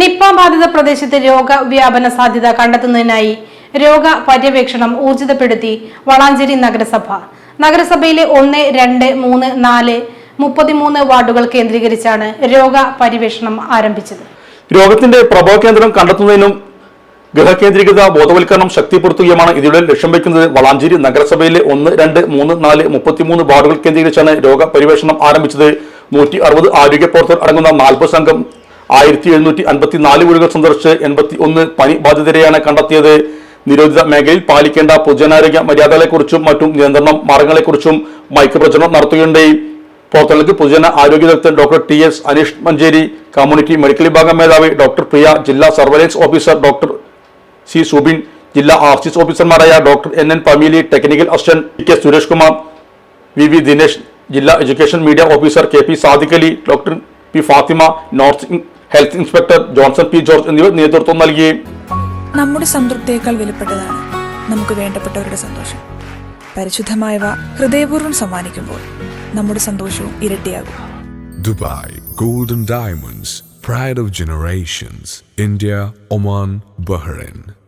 Nipah ബാധിത പ്രദേശത്ത് രോഗവ്യാപന സാധ്യത കണ്ടെത്തുന്നതിനായി രോഗ പര്യവേക്ഷണം ഊർജിതപ്പെടുത്തി വളാഞ്ചേരി നഗരസഭ. നഗരസഭയിലെ ഒന്ന് രണ്ട് മൂന്ന് നാല് മുപ്പത്തിമൂന്ന് വാർഡുകൾ കേന്ദ്രീകരിച്ചാണ് രോഗ പര്യവേഷണം ആരംഭിച്ചത്. രോഗത്തിന്റെ പ്രഭവ കേന്ദ്രം കണ്ടെത്തുന്നതിനും ഗൃഹകേന്ദ്രീകൃത ബോധവൽക്കരണം ശക്തിപ്പെടുത്തുകയുമാണ് ഇതിലൂടെ ലക്ഷ്യം വയ്ക്കുന്നത്. വളാഞ്ചേരി നഗരസഭയിലെ ഒന്ന് രണ്ട് മൂന്ന് നാല് മുപ്പത്തിമൂന്ന് വാർഡുകൾ കേന്ദ്രീകരിച്ചാണ് രോഗ പരിവേഷണം ആരംഭിച്ചത്. നൂറ്റി അറുപത് ആരോഗ്യ പ്രവർത്തകർ അടങ്ങുന്ന നാൽപ്പത് സംഘം ആയിരത്തി എഴുന്നൂറ്റി അൻപത്തി നാല് വീടുകൾ സന്ദർശിച്ച് എൺപത്തി ഒന്ന് പനി ബാധിതരെയാണ് കണ്ടെത്തിയത്. നിരോധിത മേഖലയിൽ പാലിക്കേണ്ട പൊതുജനാരോഗ്യ മര്യാദകളെക്കുറിച്ചും മറ്റും നിയന്ത്രണം മാർഗങ്ങളെക്കുറിച്ചും മൈക്രോപ്രചരണം നടത്തുകയുണ്ടായി. പോർട്ടലിലേക്ക് പൊതുജന ആരോഗ്യ വിദഗ്ധൻ doctor T S Anish Manjeri community medical വിഭാഗം മേധാവി ഡോക്ടർ പ്രിയ ജില്ലാ surveillance officer doctor C Subin ജില്ലാ ആർസിസ് ഓഫീസർമാരായ doctor N N Pamili technical assistant K Suresh Kumar V V Dinesh ജില്ലാ education media officer K P Sadiq Ali doctor P Fathima north health inspector Johnson P George എന്നിവർ നേതൃത്വം നൽകി. നമ്മുടെ സംതൃപ്തിയേക്കാൾ വിലപ്പെട്ടതാണ് നമുക്ക് വേണ്ടപ്പെട്ടവരുടെ സന്തോഷം. പരിശുദ്ധമായവ ഹൃദയപൂർവം സമ്മാനിക്കുമ്പോൾ നമ്മുടെ സന്തോഷവും ഇരട്ടിയാകും. Dubai golden diamonds pride of generations India Oman Bahrain.